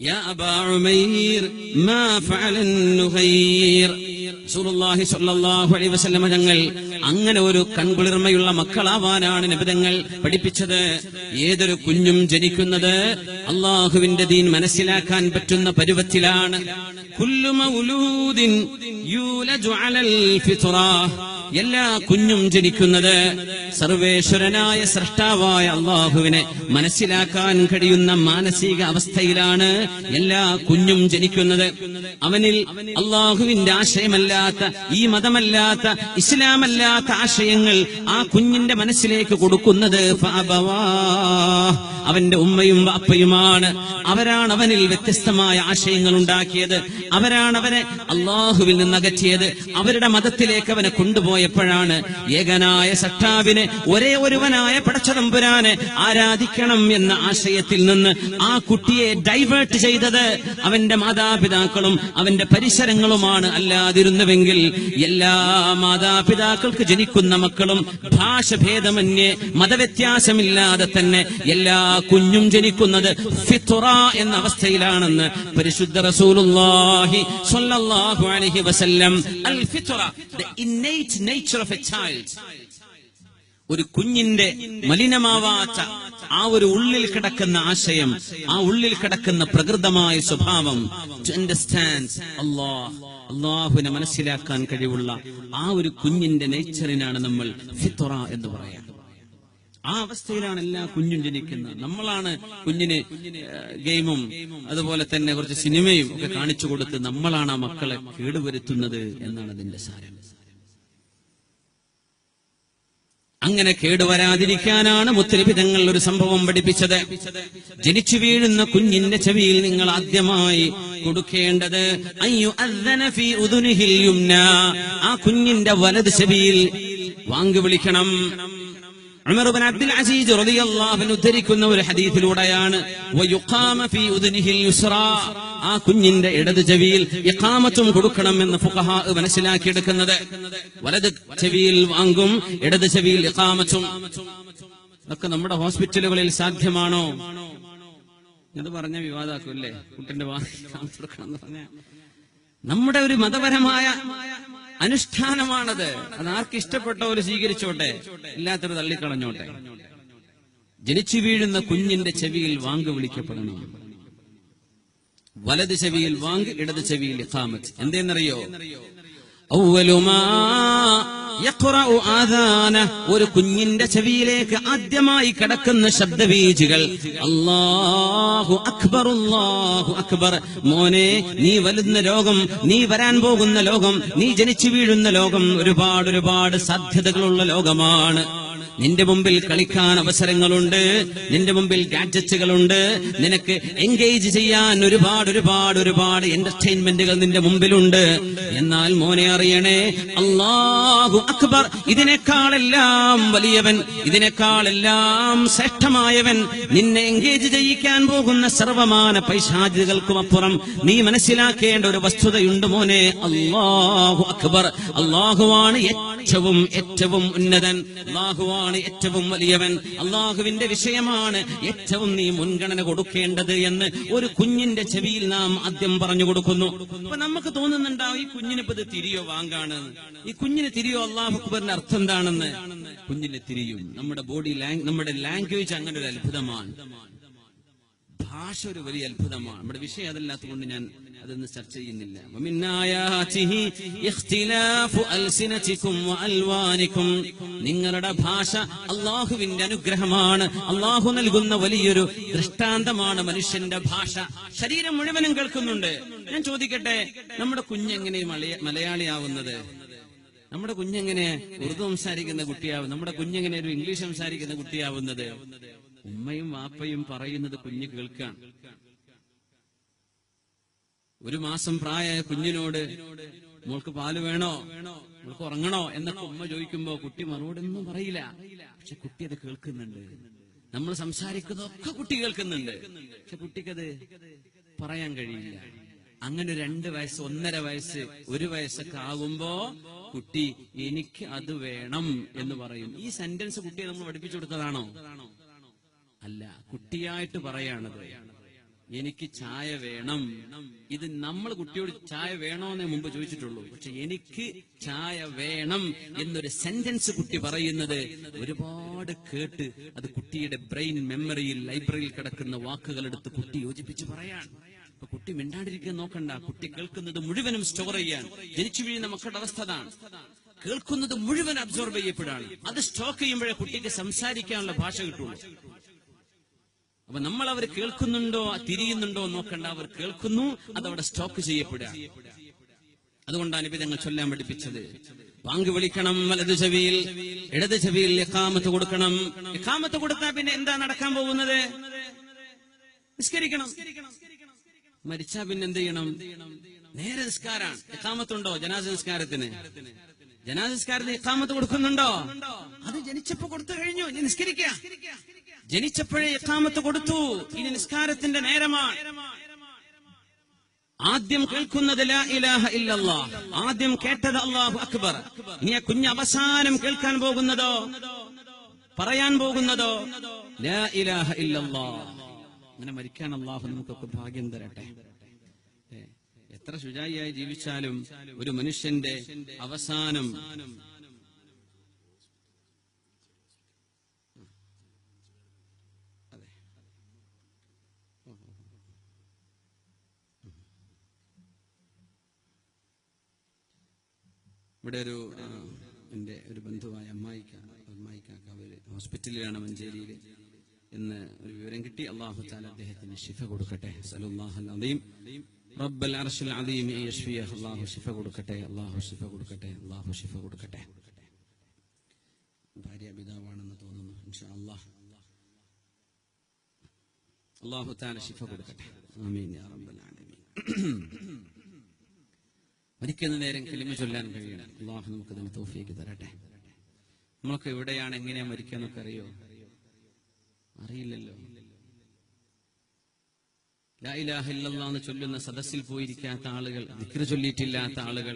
يا أبا عمير ما فعل النغير റസൂലുള്ളാഹി സ്വല്ലല്ലാഹു അലൈഹി വസല്ലമ തങ്ങൾ അങ്ങനെ ഒരു കൺകുളിർമയുള്ള മക്കളാവാനാണ് നിബിതങ്ങൾ പഠിപ്പിച്ചത് ഏതൊരു കുഞ്ഞും ജനിക്കുന്നത് അള്ളാഹുവിന്റെ ദീൻ മനസ്സിലാക്കാൻ പറ്റുന്ന പരുവത്തിലാണ് കുല്ലു മൗലൂദിൻ യൂലജു അലൽ ഫിത്റ എല്ലാ കുഞ്ഞും ജനിക്കുന്നത് സർവേശ്വരനായ സൃഷ്ടാവായ അള്ളാഹുവിനെ മനസ്സിലാക്കാൻ കഴിയുന്ന മാനസിക അവസ്ഥയിലാണ് എല്ലാ കുഞ്ഞും ജനിക്കുന്നത്. അവനിൽ അള്ളാഹുവിന്റെ ആശയമല്ലാത്ത ഈ മതമല്ലാത്ത ഇസ്ലാമല്ലാത്ത ആശയങ്ങൾ ആ കുഞ്ഞിന്റെ മനസ്സിലേക്ക് കൊടുക്കുന്നത്. അവന്റെ ഉമ്മയും അപ്പയുമാണ്. അവരാണ് അവനിൽ വ്യത്യസ്തമായ ആശയങ്ങൾ ഉണ്ടാക്കിയത്. അവരാണ് അവനെ അള്ളാഹുവിൽ നിന്ന് അകറ്റിയത്. അവരുടെ മതത്തിലേക്ക് അവനെ കൊണ്ടുപോയപ്പോഴാണ് ഏകനായ സട്ടാവിനെ ഒരേ ഒരുവനായ പടച്ചതമ്പുരാനെ ആരാധിക്കണം എന്ന ആശയത്തിൽ നിന്ന് ആ കുട്ടിയെ ഡൈവേർട്ട് ചെയ്തത് അവന്റെ മാതാപിതാക്കളും അവന്റെ പരിസരങ്ങളുമാണ്. അല്ലാതിരുന്നുവെങ്കിൽ എല്ലാ മാതാപിതാക്കൾക്ക് ജനിക്കുന്ന മക്കളും ഭാഷഭേദമന്യേ മതവ്യത്യാസമില്ലാതെ തന്നെ എല്ലാ കുഞ്ഞും ജനിക്കുന്നത് ഫിത്തുറ എന്ന അവസ്ഥയിലാണെന്ന് പരിശുദ്ധ റസൂലുള്ളാഹി സ്വല്ലല്ലാഹു അലൈഹി വസല്ലം അൽ ഫിത്തുറ the innate nature of a child ഒരു കുഞ്ഞിന്റെ മലിനമാവാത്ത ആ ഒരു ഉള്ളിൽ കിടക്കുന്ന ആശയം ആ ഉള്ളിൽ കിടക്കുന്ന പ്രകൃതമായ സ്വഭാവം ടു അണ്ടർസ്റ്റാൻഡ് അള്ളാഹ് അള്ളാഹുവിനെ മനസ്സിലാക്കാൻ കഴിവുള്ള ആ ഒരു കുഞ്ഞിന്റെ നേച്ചറിനാണ് നമ്മൾ ഫിത്തുറ എന്ന് പറയാം. ആ അവസ്ഥയിലാണ് എല്ലാ കുഞ്ഞും ജനിക്കുന്നത്. നമ്മളാണ് കുഞ്ഞിന് ഗെയിമും അതുപോലെ തന്നെ കുറച്ച് സിനിമയും ഒക്കെ കാണിച്ചു കൊടുത്ത് നമ്മളാണ് ആ മക്കളെ കേടുവരുത്തുന്നത് എന്നാണ് അതിന്റെ സാരം. അങ്ങനെ കേടുവരാതിരിക്കാനാണ് മുത്തലിപിതങ്ങൾ ഒരു സംഭവം പഠിപ്പിച്ചത്. ജനിച്ചു വീഴുന്ന കുഞ്ഞിന്റെ ചെവിയിൽ നിങ്ങൾ ആദ്യമായി കൊടുക്കേണ്ടത് അയ്യു അദ്ദന ഫീ ഉദുനിഹിൽ. ആ കുഞ്ഞിന്റെ വലത് ചെവിയിൽ വാങ്ങി വിളിക്കണം. അബ്ദുൽ അസീസ് റളിയല്ലാഹു അൻഹു ഉദ്ധരിക്കുന്ന ഒരു ഹദീസിലൂടെയാണ് വയുഖാമ ഫീ ഉദ്നിഹിൽ യുസ്റാ. ആ കുഞ്ഞിന്റെ ഇടത് ചെവിയിൽ ഇഖാമത്തും കൊടുക്കണം എന്ന് ഫുഖഹാ മനസ്സിലാക്കിയെടുക്കുന്നത്. വലത് ചെവിയിൽ വാങ്ങും ഇടത് ചെവിയിൽ ഇഖാമത്തും. അതൊക്കെ നമ്മുടെ ഹോസ്പിറ്റലുകളിൽ സാധ്യമാണോ? ഇത് പറഞ്ഞ വിവാദാക്കുമല്ലേ? കുട്ടിന്റെ വാങ്ങി നമ്മുടെ ഒരു മതപരമായ അനുഷ്ഠാനമാണത്. അത് ആർക്ക് ഇഷ്ടപ്പെട്ടവർ സ്വീകരിച്ചോട്ടെ. ഇല്ലാത്തൊരു തള്ളിക്കളഞ്ഞോട്ടെ. ജനിച്ചു വീഴുന്ന കുഞ്ഞിന്റെ ചെവിയിൽ വാങ്ക് വിളിക്കപ്പെടണം. വലത് ചെവിയിൽ വാങ്ക് ഇടത് ചെവിയിൽ ഇഖാമത്ത് എന്തേന്നറിയോ? ഒരു കുഞ്ഞിന്റെ ചെവിയിലേക്ക് ആദ്യമായി കിടക്കുന്ന ശബ്ദബീജുകൾ അള്ളാഹു അക്ബർ അള്ളാഹു അക്ബർ. മോനെ നീ വരുന്ന ലോകം നീ വരാൻ പോകുന്ന ലോകം നീ ജനിച്ചു വീഴുന്ന ലോകം ഒരുപാട് ഒരുപാട് സാധ്യതകളുള്ള ലോകമാണ്. നിന്റെ മുമ്പിൽ കളിക്കാൻ അവസരങ്ങളുണ്ട് നിന്റെ മുമ്പിൽ ഗാഡ്ജറ്റുകളുണ്ട് നിനക്ക് എൻഗേജ് ചെയ്യാൻ ഒരുപാട് ഒരുപാട് ഒരുപാട് എന്റർടൈൻമെന്റുകൾ നിന്റെ മുമ്പിലുണ്ട്. എന്നാൽ മോനെ അറിയണേ അള്ളാഹു അക്ബർ ഇതിനേക്കാളെല്ലാം വലിയവൻ ഇതിനേക്കാളെല്ലാം ശ്രേഷ്ഠമായവൻ. നിന്നെ എൻഗേജ് ചെയ്യിക്കാൻ പോകുന്ന സർവമാന പൈശാചികൾക്കും അപ്പുറം നീ മനസ്സിലാക്കേണ്ട ഒരു വസ്തുതയുണ്ട് മോനെ അള്ളാഹു അക്ബർ. അള്ളാഹുവാണ് ഏറ്റവും ഏറ്റവും ഉന്നതൻ. അള്ളാഹുവാണ് ഏറ്റവും വലിയവൻ. അള്ളാഹുവിന്റെ വിഷയമാണ് ഏറ്റവും നീ മുൻഗണന കൊടുക്കേണ്ടത് എന്ന് ഒരു കുഞ്ഞിന്റെ ചെവിയിൽ നാം ആദ്യം പറഞ്ഞു കൊടുക്കുന്നു. അപ്പൊ നമുക്ക് തോന്നുന്നുണ്ടാവും ഈ കുഞ്ഞിന് ഇപ്പൊ ഇത് തിരിയോ വാങ്കാണ്? ഈ കുഞ്ഞിന് തിരിയോ അള്ളാഹു അക്ബറിന്റെ അർത്ഥം എന്താണെന്ന്? കുഞ്ഞിന് തിരിയും. നമ്മുടെ ബോഡി ലാംഗ് നമ്മുടെ ലാംഗ്വേജ് അങ്ങനെ ഒരു അത്ഭുതമാണ്. ഭാഷ ഒരു വലിയ അത്ഭുതമാണ്. നമ്മുടെ വിഷയം അതല്ലാത്തതുകൊണ്ട് ഞാൻ അതൊന്ന് ചർച്ച ചെയ്യുന്നില്ല. നിങ്ങളുടെ ഭാഷ അള്ളാഹുവിന്റെ അനുഗ്രഹമാണ്. അള്ളാഹു നൽകുന്ന വലിയൊരു ദൃഷ്ടാന്തമാണ് മനുഷ്യന്റെ ഭാഷ. ശരീരം മുഴുവനും കേൾക്കുന്നുണ്ട്. ഞാൻ ചോദിക്കട്ടെ നമ്മുടെ കുഞ്ഞെങ്ങനെ മലയാളിയാവുന്നത്? നമ്മുടെ കുഞ്ഞെങ്ങനെ ഉറുദു സംസാരിക്കുന്ന കുട്ടിയാവുന്നത് നമ്മുടെ കുഞ്ഞെങ്ങനെ ഒരു ഇംഗ്ലീഷ് സംസാരിക്കുന്ന കുട്ടിയാവുന്നത്? ഉമ്മയും വാപ്പയും പറയുന്നത് കുഞ്ഞ് കേൾക്കാണ്. ഒരു മാസം പ്രായമായ കുഞ്ഞിനോട് മോൾക്ക് പാൽ വേണോ? മോൾക്ക് ഉറങ്ങണോ? എന്നൊക്കെ ഉമ്മ ചോദിക്കുമ്പോ കുട്ടി മറുപടി ഒന്നും പറയില്ല. പക്ഷെ കുട്ടി അത് കേൾക്കുന്നുണ്ട്. നമ്മൾ സംസാരിക്കുന്നതൊക്കെ കുട്ടി കേൾക്കുന്നുണ്ട്. പക്ഷെ കുട്ടിക്കത് പറയാൻ കഴിയില്ല. അങ്ങനെ രണ്ട് വയസ്സ് ഒന്നര വയസ്സ് ഒരു വയസ്സൊക്കെ ആകുമ്പോ കുട്ടി എനിക്ക് അത് വേണം എന്ന് പറയും. ഈ സെന്റൻസ് കുട്ടിയെ നമ്മൾ പഠിപ്പിച്ചു കൊടുത്തതാണോ? അല്ല കുട്ടിയായിട്ട് പറയാണത്. എനിക്ക് ചായ വേണം. ഇത് നമ്മൾ കുട്ടിയോട് ചായ വേണോന്നേ മുമ്പ് ചോദിച്ചിട്ടുള്ളൂ. പക്ഷെ എനിക്ക് ചായ വേണം എന്നൊരു സെന്റൻസ് കുട്ടി പറയുന്നത് ഒരുപാട് കേട്ട് അത് കുട്ടിയുടെ ബ്രെയിൻ മെമ്മറിയിൽ ലൈബ്രറിയിൽ കിടക്കുന്ന വാക്കുകൾ എടുത്ത് കുട്ടി യോജിപ്പിച്ച് പറയാൻ ഇപ്പൊ കുട്ടി മിണ്ടാണ്ടിരിക്കാൻ നോക്കണ്ട. കുട്ടി കേൾക്കുന്നത് മുഴുവനും സ്റ്റോർ ചെയ്യാൻ. ജനിച്ചു വീഴുന്ന മക്കളുടെ അവസ്ഥ അതാണ്. കേൾക്കുന്നത് മുഴുവൻ അബ്സോർബ് ചെയ്യപ്പെടാണ് അത് സ്റ്റോക്ക് ചെയ്യുമ്പോഴേ കുട്ടിക്ക് സംസാരിക്കാനുള്ള ഭാഷ കിട്ടുള്ളൂ. അപ്പൊ നമ്മൾ അവർ കേൾക്കുന്നുണ്ടോ തിരിയുന്നുണ്ടോ നോക്കണ്ട. അവർ കേൾക്കുന്നു അതവിടെ സ്റ്റോക്ക് ചെയ്യപ്പെടുക. അതുകൊണ്ടാണ് ഇപ്പൊ ഞങ്ങൾ ചൊല്ലാൻ പഠിപ്പിച്ചത്. പാങ്ക് വിളിക്കണം വലത് ചെവിയിൽ ഇടത് ചെവിയിൽ എക്കാമത്ത് കൊടുക്കണം. എക്കാമത്ത് കൊടുത്താൽ പിന്നെ എന്താ നടക്കാൻ പോകുന്നത്? നിസ്കരിക്കണം. മരിച്ചാ പിന്നെ എന്ത് ചെയ്യണം? നേരെ നിസ്കാരാണ്. എക്കാമത്തുണ്ടോ ജനാസ നിസ്കാരത്തിന്? ജനാസ നിസ്കാരത്തിന് എക്കാമത്ത് കൊടുക്കുന്നുണ്ടോ? അത് ജനിച്ചപ്പോ കൊടുത്തു കഴിഞ്ഞു ഇനി നിസ്കരിക്ക. ജനിച്ചപ്പോഴേ എക്കാമത്ത് കൊടുത്തു ഇനി നിസ്കാരത്തിന്റെ നേരമാണ്. ആദ്യം കേൾക്കുന്നത് ആദ്യം കേട്ടത് അള്ളാഹു അക്ബർ. ഇനി ആ കുഞ്ഞ് അവസാനം കേൾക്കാൻ പോകുന്നതോ? പറയാൻ പോകുന്നതോ? അങ്ങനെ മരിക്കാൻ അള്ളാഹു നമുക്കൊക്കെ ഭാഗ്യം തരട്ടെ. എത്ര ശുചായിയായി ജീവിച്ചാലും ഒരു മനുഷ്യന്റെ അവസാനം. ഇവിടെ ഒരു എന്റെ ഒരു ബന്ധുവായ അമ്മായിക്ക അമ്മായിക്കാക്ക അവർ ഹോസ്പിറ്റലിലാണ് മഞ്ചേരിയിൽ എന്ന് ഒരു വിവരം കിട്ടി. അള്ളാഹു താല അദ്ദേഹത്തിന് ശിഫ കൊടുക്കട്ടെ. സലുല്ലാഹൽ അദീം റബ്ബൽ അർശിൽ അദീം യശ്ഫിയ അള്ളാഹു ശിഫ കൊടുക്കട്ടെ അള്ളാഹു ശിഫ കൊടുക്കട്ടെ അള്ളാഹു ശിഫ കൊടുക്കട്ടെ. ഭാര്യ പിതാവാണെന്ന് തോന്നുന്നു ഇൻഷാ അള്ളാഹ് അള്ളാഹു താല ശിഫ കൊടുക്കട്ടെ. ആമീൻ യാ റബ്ബൽ ആലമീൻ. മരിക്കുന്ന നേരം കിളിമ ചൊല്ലാൻ കഴിയണം. അള്ളാഹു നമുക്ക് അതിന് തോഫിയേക്ക് തരട്ടെ. നമ്മളൊക്കെ എവിടെയാണ് എങ്ങനെയാ മരിക്കാന്നൊക്കെ അറിയോ? അറിയില്ലല്ലോ. എന്ന് ചൊല്ലുന്ന സദസ്സിൽ പോയിരിക്കാത്ത ആളുകൾ ദിക്ര ചൊല്ലിയിട്ടില്ലാത്ത ആളുകൾ.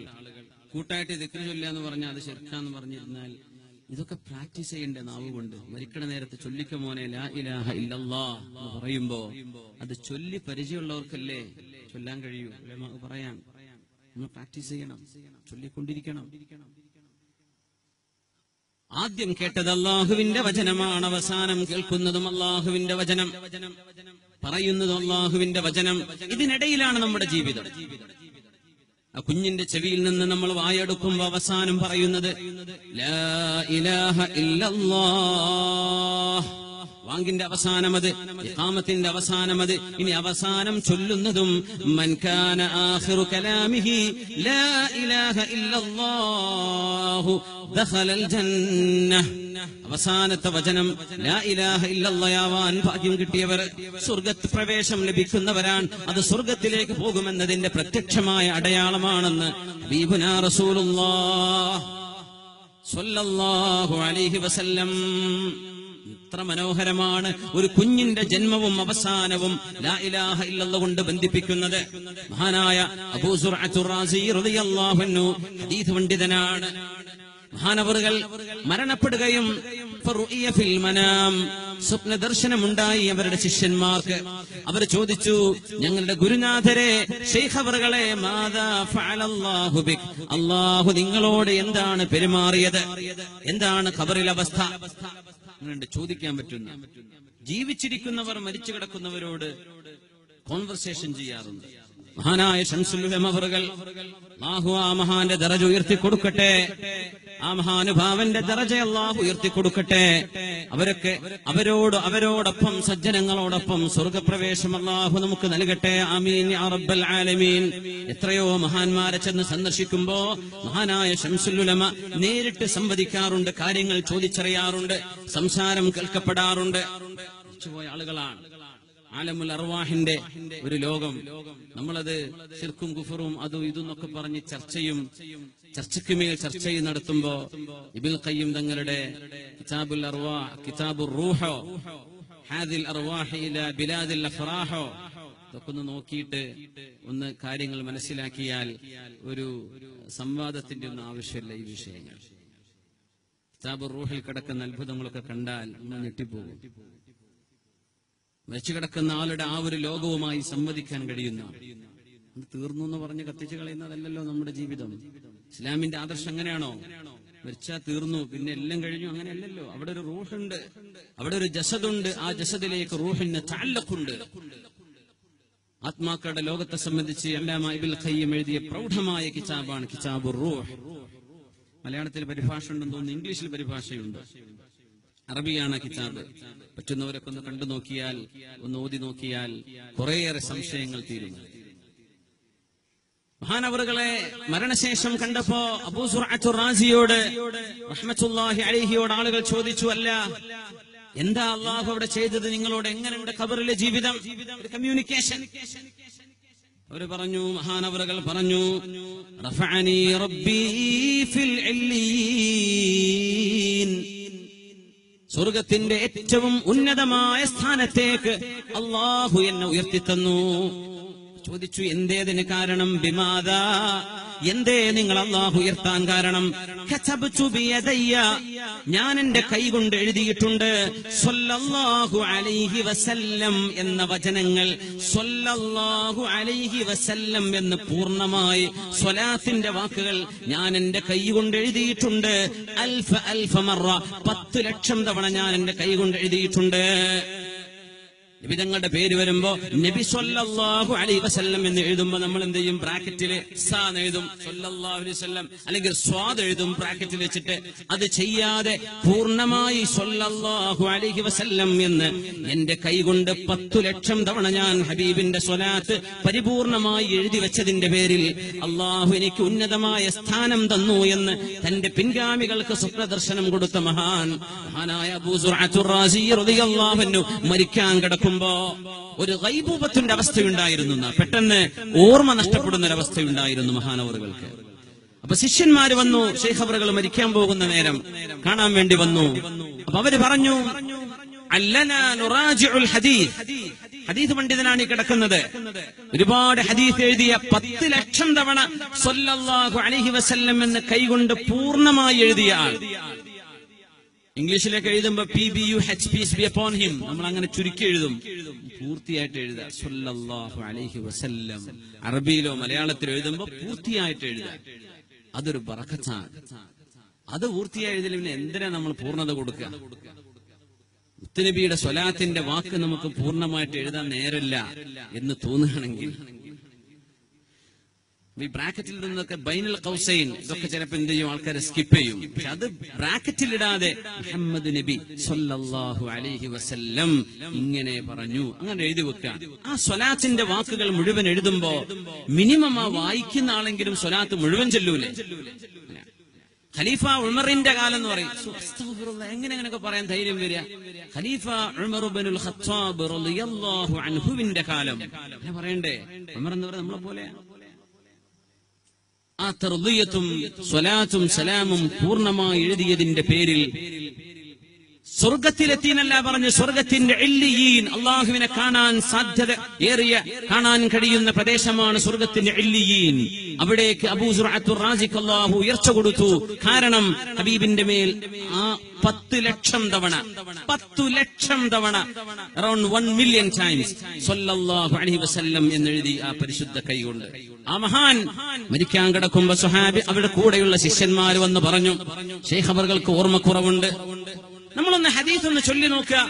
കൂട്ടായിട്ട് ദിക്ര ചൊല്ലുക എന്ന് പറഞ്ഞാൽ അത് ശരിക്കാന്ന് പറഞ്ഞിരുന്നാൽ ഇതൊക്കെ പ്രാക്ടീസ് ചെയ്യേണ്ട നാവ് കൊണ്ട് മരിക്കണ നേരത്ത് ചൊല്ലിക്ക മോനെ ലാ ഇലാഹ ഇല്ലല്ലാ എന്ന് പറയുമ്പോ അത് ചൊല്ലി പരിചയമുള്ളവർക്കല്ലേ ചൊല്ലാൻ കഴിയൂ. പറയാം നമ്മൾ പ്രാക്ടീസ് ചെയ്യണം ചൊല്ലിക്കൊണ്ടിരിക്കണം. ആദ്യം കേട്ടത് അള്ളാഹുവിന്റെ വചനമാണ് അവസാനം കേൾക്കുന്നതും അള്ളാഹുവിന്റെ വചനം. പറയുന്നതും അള്ളാഹുവിന്റെ വചനം. ഇതിനിടയിലാണ് നമ്മുടെ ജീവിതം. ആ കുഞ്ഞിന്റെ ചെവിയിൽ നിന്ന് നമ്മൾ വായെടുക്കുമ്പോ അവസാനം പറയുന്നത് ലാ ഇലാഹ ഇല്ലല്ലാഹ്. വാങ്കിന്റെ അവസാനമത് ഇഖാമത്തിന്റെ അവസാനമത്. ഇനി അവസാനം ചൊല്ലുന്നതും മൻകാന ആഖിറു കലാമിഹി ലാ ഇലാഹ ഇല്ലല്ലാഹു ദഖലൽ ജന്ന അവസാനത്തെ വചനം ലാ ഇലാഹ ഇല്ലല്ലയാവാൻ ഭാഗ്യം കിട്ടിയവർ സ്വർഗത്ത് പ്രവേശം ലഭിക്കുന്നവരാണ്. അത് സ്വർഗത്തിലേക്ക് പോകുമെന്നതിന്റെ പ്രത്യക്ഷമായ അടയാളമാണെന്ന് ബീബുന റസൂലുള്ളാഹ് സ്വല്ലല്ലാഹു അലൈഹി വസല്ലം ഇത്ര മനോഹരമാണ് ഒരു കുഞ്ഞിന്റെ ജന്മവും അവസാനവും ലാ ഇലാഹ ഇല്ലല്ല കൊണ്ട് ബന്ധിപ്പിക്കുന്നത്. മഹാനായ അബൂ സുർഅത്തുർ റാസി റളിയല്ലാഹു അൻഹു ഹദീസ് പണ്ഡിതനാണ്. മഹാനവറുകൾ മരണപ്പെടുകയും സ്വപ്ന ദർശനമുണ്ടായി അവരുടെ ശിഷ്യന്മാർക്ക്. അവർ ചോദിച്ചു ഞങ്ങളുടെ ഗുരുനാഥരെ ഷെയ്ഖവറുകളെ അള്ളാഹു നിങ്ങളോട് എന്താണ് പെരുമാറിയത്? എന്താണ് ഖബറിൽ അവസ്ഥ അങ്ങനെയുണ്ട് ചോദിക്കാൻ പറ്റുന്ന ജീവിച്ചിരിക്കുന്നവർ മരിച്ചു കിടക്കുന്നവരോട് കോൺവെർസേഷൻ ചെയ്യാറുണ്ട്. മഹാനായ ഷംസുലുലമവറുകൾ അള്ളാഹു ആ മഹാന്റെ ദറജ ഉയർത്തി കൊടുക്കട്ടെ. ആ മഹാനുഭാവന്റെ ദറജ അള്ളാഹു ഉയർത്തി കൊടുക്കട്ടെ. അവരൊക്കെ അവരോട് അവരോടൊപ്പം സജ്ജനങ്ങളോടൊപ്പം സ്വർഗപ്രവേശം അള്ളാഹു നമുക്ക് നൽകട്ടെ. ആമീൻ യാ റബ്ബൽ ആലമീൻ. എത്രയോ മഹാന്മാരെ ചെന്ന് സന്ദർശിക്കുമ്പോ മഹാനായ ഷംസുലുലമ നേരിട്ട് സംവദിക്കാറുണ്ട് കാര്യങ്ങൾ ചോദിച്ചറിയാറുണ്ട് സംസാരം കേൾക്കപ്പെടാറുണ്ട്. പോയ ആളുകളാണ്. ആലമുൽ അർവാഹിന്റെ ഒരു ലോകം. നമ്മളത് ശിർക്കും കുഫറും അതും ഇതും എന്നൊക്കെ പറഞ്ഞ് ചർച്ചയും ചർച്ചയ്ക്ക് മേൽ ചർച്ചയും നടത്തുമ്പോ ഇബിൽ കയ്യും തങ്ങളുടെ കിതാബുൽ അർവാ കിതാബുൽ റൂഹോ ഹാദിൽ അർവാഹി ഇലാ ബിലാദിൽ അഫ്റാഹോ ഇതൊക്കെ ഒന്ന് നോക്കിയിട്ട് ഒന്ന് കാര്യങ്ങൾ മനസ്സിലാക്കിയാൽ ഒരു സംവാദത്തിന്റെ ഒന്നും ആവശ്യമില്ല ഈ വിഷയങ്ങൾ. കിതാബുർ റൂഹിൽ കിടക്കുന്ന അത്ഭുതങ്ങളൊക്കെ കണ്ടാൽ നമ്മൾ ഞെട്ടിപ്പോകും. മരിച്ചു കിടക്കുന്ന ആളുടെ ആ ഒരു ലോകവുമായി സംവദിക്കാൻ കഴിയുന്ന. തീർന്നു എന്ന് പറഞ്ഞ് കത്തിച്ചു കളയുന്നതല്ലല്ലോ നമ്മുടെ ജീവിതം. ഇസ്ലാമിന്റെ ആദർശം അങ്ങനെയാണോ? മരിച്ചാ തീർന്നു പിന്നെ എല്ലാം കഴിഞ്ഞു അങ്ങനെയല്ലല്ലോ. അവിടെ ഒരു റൂഹുണ്ട്. അവിടെ ഒരു ജസദുണ്ട്. ആ ജസദിലേക്ക് റൂഹിന് താലക്കുണ്ട് ആത്മാക്കളുടെ ലോകത്തെ സംബന്ധിച്ച് അല്ലാമ ഇബിൽ ഖയ്യം എഴുതിയ പ്രൗഢമായ കിതാബാണ് കിതാബ് റൂഹ് മലയാളത്തിൽ പരിഭാഷ ഉണ്ടെന്ന് തോന്നുന്നു ഇംഗ്ലീഷിൽ പരിഭാഷയുണ്ട്. അറബിയാണ് കിതാബ്. പറ്റുന്നവരൊക്കെ ഒന്ന് കണ്ടു നോക്കിയാൽ ഒന്ന് ഓതി നോക്കിയാൽ കുറേയേറെ സംശയങ്ങൾ തീരുന്നു. മഹാനവറുകളെ മരണശേഷം കണ്ടപ്പോ അബൂസുറാജിയോട് റഹ്മത്തുല്ലാഹി അലിഹിയോട് ആളുകൾ ചോദിച്ചു അല്ല എന്താ അള്ളാഹു അവിടെ ചെയ്തത്? നിങ്ങളോട് എങ്ങനെയുണ്ട് ഖബറിലെ ജീവിതം കമ്മ്യൂണിക്കേഷൻ അവർ പറഞ്ഞു മഹാനവറുകൾ പറഞ്ഞു റഫഅനി റബ്ബി ഫിൽ ഇല്ലീൻ സ്വർഗത്തിന്റെ ഏറ്റവും ഉന്നതമായ സ്ഥാനത്തേക്ക് അള്ളാഹു എന്നെ ഉയർത്തിത്തന്നു. ചോദിച്ചു എന്തേതിന് കാരണം? ബിമാദ? എന്തേ നിങ്ങൾ അള്ളാഹു ഉയർത്താൻ കാരണം. ഞാൻ എന്റെ കൈ കൊണ്ട് എഴുതിയിട്ടുണ്ട് അലൈഹി വസല്ലം എന്ന വചനങ്ങൾ. അലൈഹി വസല്ലം എന്ന് പൂർണമായി സ്വലാത്തിന്റെ വാക്കുകൾ ഞാൻ എന്റെ കൈ കൊണ്ട് എഴുതിയിട്ടുണ്ട്. അൽഫ അൽഫ മറ പത്ത് ലക്ഷം തവണ ഞാൻ എന്റെ കൈ കൊണ്ട് എഴുതിയിട്ടുണ്ട്. നബി തങ്ങളുടെ പേര് വരുമ്പോ നബി സൊല്ലാഹു അലൈഹി വസല്ലം എന്ന് എഴുതുമ്പോ നമ്മൾ എന്ത് ചെയ്യും ബ്രാക്കറ്റിൽ സാ എഴുതും. സല്ലല്ലാഹു അലൈഹി വസല്ലം. അല്ലെങ്കിൽ സ്വാദ് എഴുതും. ബ്രാക്കറ്റിൽ വെച്ചിട്ട് അത് ചെയ്യാതെ പൂർണമായി സൊല്ലാഹു അലൈഹി വസല്ലം എന്ന് എന്റെ കൈകൊണ്ട് പത്തു ലക്ഷം തവണ ഞാൻ ഹബീബിന്റെ സ്വലാത്ത് പരിപൂർണമായി എഴുതി വെച്ചതിന്റെ പേരിൽ അള്ളാഹു എനിക്ക് ഉന്നതമായ സ്ഥാനം തന്നു എന്ന് തന്റെ പിൻഗാമികൾക്ക് സ്വപ്നദർശനം കൊടുത്ത മഹാൻ മഹാനായ മരിക്കാൻ സുർഅത്തുർ കിടക്കുമ്പോ ഒരു ഗൈബൂബത്തിന്റെ അവസ്ഥയുണ്ടായിരുന്നു പെട്ടെന്ന് ഓർമ്മ നഷ്ടപ്പെടുന്ന ഒരു അവസ്ഥയുണ്ടായിരുന്നു മഹാനവറുകൾക്ക്. അപ്പൊ ശിഷ്യന്മാർ വന്നു ശേഖബറുകൾ മരിക്കാൻ പോകുന്ന നേരം കാണാൻ വേണ്ടി വന്നു. അപ്പൊ അവർ പറഞ്ഞു ഹദീസ് പണ്ഡിതനാണ് ഈ കിടക്കുന്നത്. ഒരുപാട് ഹദീസ് എഴുതിയ പത്ത് ലക്ഷം തവണ സല്ലല്ലാഹു അലൈഹി വസല്ലം എന്ന് കൈകൊണ്ട് പൂർണമായി എഴുതിയ ആൾ. ഇംഗ്ലീഷിലേക്ക് എഴുതുമ്പോ P B U H peace be upon him നമ്മൾ അങ്ങനെ ചുരുക്കി എഴുതും. പൂർത്തിയായിട്ട് എഴുതുക. സല്ലല്ലാഹു അലൈഹി വസല്ലം. അറബിയിലോ മലയാളത്തിലോ എഴുതുമ്പോ പൂർത്തിയായിട്ട് എഴുതുക. അതൊരു ബറക്കത്താണ്. അത് പൂർത്തിയായി എഴുതില്ല പിന്നെ എന്തിനാ നമ്മൾ പൂർണത കൊടുക്കുക? മുത്തുനബിയുടെ സ്വലാത്തിന്റെ വാക്ക് നമുക്ക് പൂർണമായിട്ട് എഴുതാൻ നേരല്ല എന്ന് തോന്നുകയാണെങ്കിൽ ഈ ബ്രാക്കറ്റിൽ നിന്നൊക്കെ ബൈനൽ കൗസൈൻ ഇതൊക്കെ ചിലപ്പോൾ എന്ത് ചെയ്യും? ആൾക്കാരെ സ്കിപ്പ് ചെയ്യും. പക്ഷെ അത് ബ്രാക്കറ്റിൽ ഇടാതെ മുഹമ്മദ് നബി സൊല്ലാഹു അലൈഹി വസല്ലം ഇങ്ങനെ പറഞ്ഞു. അങ്ങനെ എഴുതി വെക്കുക. ആ സൊലാത്തിന്റെ വാക്കുകൾ മുഴുവൻ എഴുതുമ്പോ മിനിമം ആ വായിക്കുന്ന ആളെങ്കിലും സൊലാത്ത് മുഴുവൻ ചെല്ലൂലേ? ഖലീഫ ഉമറിന്റെ കാലം എന്ന് പറയും. എങ്ങനെ അങ്ങനെയൊക്കെ പറയാൻ ധൈര്യം വരിക? ഖലീഫ ഉമർ ബിനുൽ ഖത്താബ് റളിയല്ലാഹു അൻഹുവിന്റെ കാലം. പറയണ്ടേ? ഉമർ എന്ന് പറയുന്നത് നമ്മളെ പോലെയാണ് ആ തെർദിയത്തും സ്വലാത്തും സലാമും പൂർണമായി എഴുതിയതിന്റെ പേരിൽ സ്വർഗത്തിലെത്തിയെന്നല്ല പറഞ്ഞ് സ്വർഗത്തിന്റെ എല്ലിയീൻ അള്ളാഹുവിനെ കാണാൻ സാധ്യത ഏറിയ കാണാൻ കഴിയുന്ന പ്രദേശമാണ് സ്വർഗത്തിന്റെ എല്ലിയീൻ. അവിടേക്ക് അബൂസുറാഹു ഉയർച്ച കൊടുത്തു. കാരണം ഹബീബിന്റെ മേൽ ആ പത്ത് ലക്ഷം തവണ പത്തു ലക്ഷം തവണ അറൌണ്ട് വൺ മില്യൺ ടൈംസ് വസല്ലം എന്നെഴുതി ആ പരിശുദ്ധ കൈകൊണ്ട്. ആ മഹാൻ മരിക്കാൻ കിടക്കുമ്പോ സുഹാബി അവരുടെ കൂടെയുള്ള ശിഷ്യന്മാർ വന്ന് പറഞ്ഞു ഷെയ്ഖ് അവർക്ക് ഓർമ്മക്കുറവുണ്ട്. നമ്മളൊന്ന് ഹദീസ് ഒന്ന് ചൊല്ലി നോക്കുക.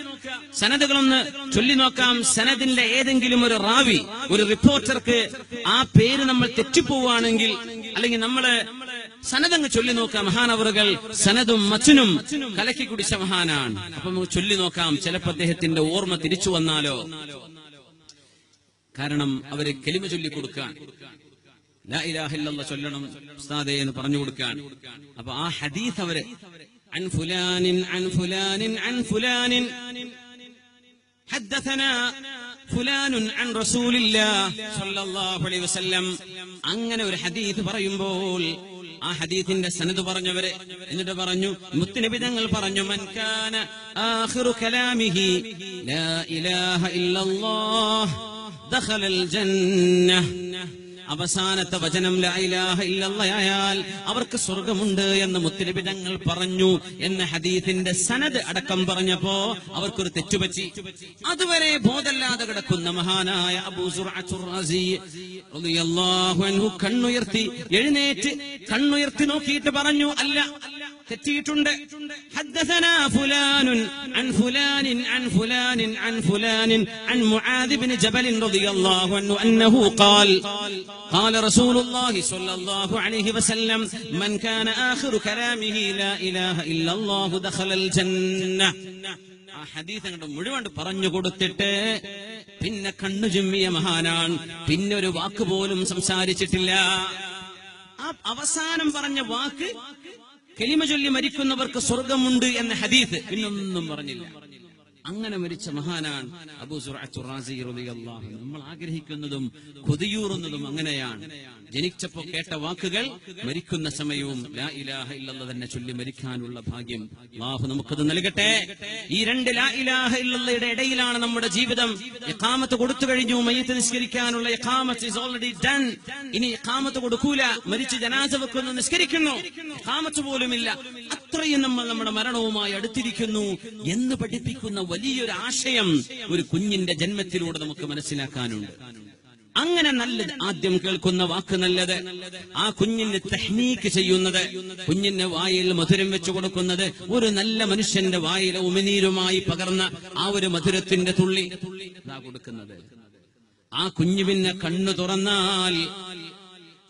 സനദുകളൊന്ന് ചൊല്ലി നോക്കാം. സനദിന്റെ ഏതെങ്കിലും ഒരു റാവി ഒരു റിപ്പോർട്ടർക്ക് ആ പേര് നമ്മൾ തെറ്റിപ്പോവുകയാണെങ്കിൽ അല്ലെങ്കിൽ നമ്മൾ സനദങ്ങ് ചൊല്ലി നോക്കാം മഹാനവറുകൾ സനദും മച്ചനും കലക്കി കുടിച്ച മഹാനാണ്. അപ്പൊ നമുക്ക് ചൊല്ലി നോക്കാം. ചിലപ്പോ അദ്ദേഹത്തിന്റെ ഓർമ്മ തിരിച്ചു വന്നാലോ? കാരണം അവർ കെലിമ ചൊല്ലി കൊടുക്കാൻ. ലാ ചൊല്ലണം ഉസ്താദേ എന്ന് പറഞ്ഞു കൊടുക്കാൻ. അപ്പൊ ആ ഹദീസ് അവർ عن فلان عن فلان عن فلان حدثنا فلان عن رسول الله صلى الله عليه وسلم അങ്ങനെ ഒരു ഹദീസ് പറയുമ്പോൾ ആ ഹദീസിന്റെ സനത് പറഞ്ഞവര് എന്നിട്ട് പറഞ്ഞു മുത്തുനബി തങ്ങൾ പറഞ്ഞു മൻ കാന ആഖിറു കലാമിഹി ലാ ഇലാഹ ഇല്ലല്ലാഹ് ദഖലൽ ജന്നഹ് അവസാനത്തെ വചനം ലായാൽ അവർക്ക് സ്വർഗമുണ്ട് എന്ന് മുത്തലിബി തങ്ങൾ പറഞ്ഞു എന്ന ഹദീസിന്റെ സനദ് അടക്കം പറഞ്ഞപ്പോ അവർക്കൊരു തെറ്റുപറ്റി അതുവരെ ബോധല്ലാതെ കിടക്കുന്ന മഹാനായ അബൂ സുർഅത്തുർ റാസി റളിയല്ലാഹു അൻഹു കണ്ണുയർത്തി എഴുന്നേറ്റ് കണ്ണുയർത്തി നോക്കിയിട്ട് പറഞ്ഞു അല്ല തെറ്റിയിട്ടുണ്ട് حدثنا فلان عن فلان عن فلان عن فلان عن معاذ بن جبل رضي الله عنه أنه قال قال رسول الله صلى الله عليه وسلم من كان آخر كلامه لا إله إلا الله دخل الجنة ആ ഹദീസ് അങ്ങോട്ട് മുഴുവൻ പറഞ്ഞു കൊടുത്തിട്ട് പിന്നെ കണ്ണു ചിമ്മിയ മഹാനാണ് പിന്നെ ഒരു വാക്ക് പോലും സംസാരിച്ചിട്ടില്ല ആ അവസാനം പറഞ്ഞ വാക്ക് കെലിമ ചൊല്ലി മരിക്കുന്നവർക്ക് സ്വർഗമുണ്ട് എന്ന ഹദീസ് പിന്നൊന്നും പറഞ്ഞില്ല അങ്ങനെ മരിച്ച മഹാനാണ് അബൂ നമ്മൾ ആഗ്രഹിക്കുന്നതും കൊതിയൂറുന്നതും അങ്ങനെയാണ്. ജനിച്ചപ്പോ കേട്ട വാക്കുകൾ മരിക്കുന്ന സമയവും ലാ ഇലാഹ ഇല്ലല്ലാഹ് തന്നെ ചൊല്ലി മരിക്കാനുള്ള ഭാഗ്യം അല്ലാഹു നമുക്കത് നൽകട്ടെ. ഈ രണ്ട് ലാ ഇലാഹ ഇല്ലല്ലയുടെ ഇടയിലാണ് നമ്മുടെ ജീവിതം. ഇഖാമത്ത് കൊടുത്തു കഴിഞ്ഞു മയ്യത്ത് നിസ്കരിക്കാനുള്ള ഇഖാമത്ത് ഇസ് ഓൾറെഡി ഡൺ ഇനി ഇഖാമത്ത് കൊടുക്കൂല മരിച്ച് ജനാസ വെക്കുന്നു നിസ്കരിക്കുന്നു. ഇഖാമത്ത് പോലുമില്ല. അത്രയും നമ്മൾ നമ്മുടെ മരണവുമായി അടുത്തിരിക്കുന്നു എന്ന് പഠിപ്പിക്കുന്ന വലിയൊരു ആശയം ഒരു കുഞ്ഞിന്റെ ജന്മത്തിലൂടെ നമുക്ക് മനസ്സിലാക്കാനുണ്ട്. അങ്ങനെ നല്ലത് ആദ്യം കേൾക്കുന്ന വാക്ക് നല്ലത്. ആ കുഞ്ഞിന് തെഹ്നീക്ക് ചെയ്യുന്നത് കുഞ്ഞിന്റെ വായിൽ മധുരം വെച്ചു കൊടുക്കുന്നത് ഒരു നല്ല മനുഷ്യന്റെ വായിൽ ഉമിനീരുമായി പകർന്ന ആ ഒരു മധുരത്തിന്റെ തുള്ളി കൊടുക്കുന്നത്. ആ കുഞ്ഞു പിന്നെ കണ്ണു തുറന്നാൽ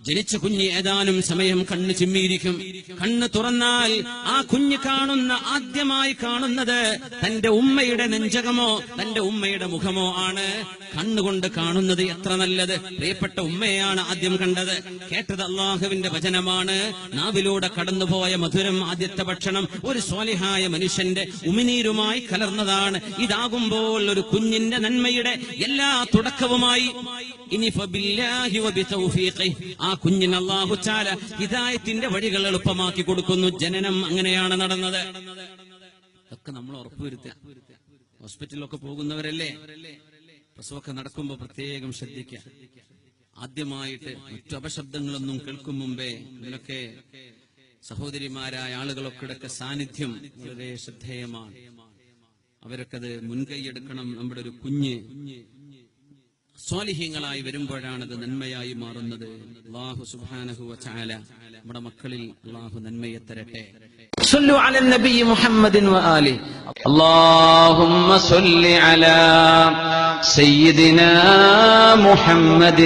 ജനിച്ച കുഞ്ഞ് ഏതാനും സമയം കണ്ണ് ചിമ്മിയിരിക്കും. കണ്ണ് തുറന്നാൽ ആ കുഞ്ഞ് കാണുന്ന ആദ്യമായി കാണുന്നത് തന്റെ ഉമ്മയുടെ നെഞ്ചകമോ തന്റെ ഉമ്മയുടെ മുഖമോ ആണ്. കണ്ണുകൊണ്ട് കാണുന്നത് എത്ര നല്ലത്. പ്രിയപ്പെട്ട ഉമ്മയാണ് ആദ്യം കണ്ടത്. കേട്ടത് അള്ളാഹുവിന്റെ വചനമാണ്. നാവിലൂടെ കടന്നുപോയ മധുരം ആദ്യത്തെ ഭക്ഷണം. ഒരു സ്വാലിഹായ മനുഷ്യന്റെ ഉമിനീരുമായി കലർന്നതാണ്. ഇതാകുമ്പോൾ ഒരു കുഞ്ഞിന്റെ നന്മയുടെ എല്ലാ തുടക്കവുമായി. ഇനി ആ കുഞ്ഞിന് അല്ലാഹു തആല ഹിദായത്തിന്റെ വഴികൾ എളുപ്പമാക്കി കൊടുക്കുന്നു. ജനനം അങ്ങനെയാണ് നടന്നത്. ഒക്കെ നമ്മൾ ഉറപ്പുവരുത്തുക. ഹോസ്പിറ്റലിലൊക്കെ പോകുന്നവരല്ലേ? പ്രസവമൊക്കെ നടക്കുമ്പോൾ പ്രത്യേകം ശ്രദ്ധിക്കുക. ആദ്യമായിട്ട് മറ്റു അപശബ്ദങ്ങളൊന്നും കേൾക്കും മുമ്പേ ഇതിനൊക്കെ സഹോദരിമാരായ ആളുകളൊക്കെ സാന്നിധ്യം വളരെ ശ്രദ്ധേയമാണ്. അവരൊക്കെ അത് മുൻകൈയെടുക്കണം നമ്മുടെ ഒരു കുഞ്ഞ് സ്വാലിഹ്യങ്ങളായി വരുമ്പോഴാണ് അത് നന്മയായി മാറുന്നത് അള്ളാഹു സുബാനഹു ചാല നമ്മുടെ മക്കളിൽ അള്ളാഹു നന്മയെ തരട്ടെ صلوا على النبي محمد وآله اللهم صل على سيدنا محمد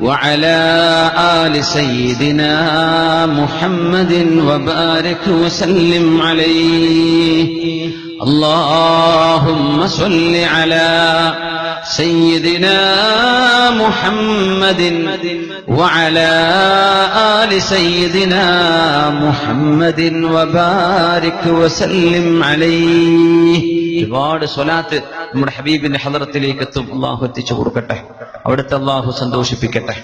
وعلى آل سيدنا محمد وبارك وسلم عليه اللهم صل على سيدنا محمد وعلى آل سيدنا محمد وبارك وسلم عليه ഒരുപാട് സ്വലാത്ത് നമ്മുടെ ഹബീബിന്റെ ഹദറത്തിലേക്ക് എത്തും അള്ളാഹു എത്തിച്ചു കൊടുക്കട്ടെ അവിടുത്തെ അള്ളാഹു സന്തോഷിപ്പിക്കട്ടെ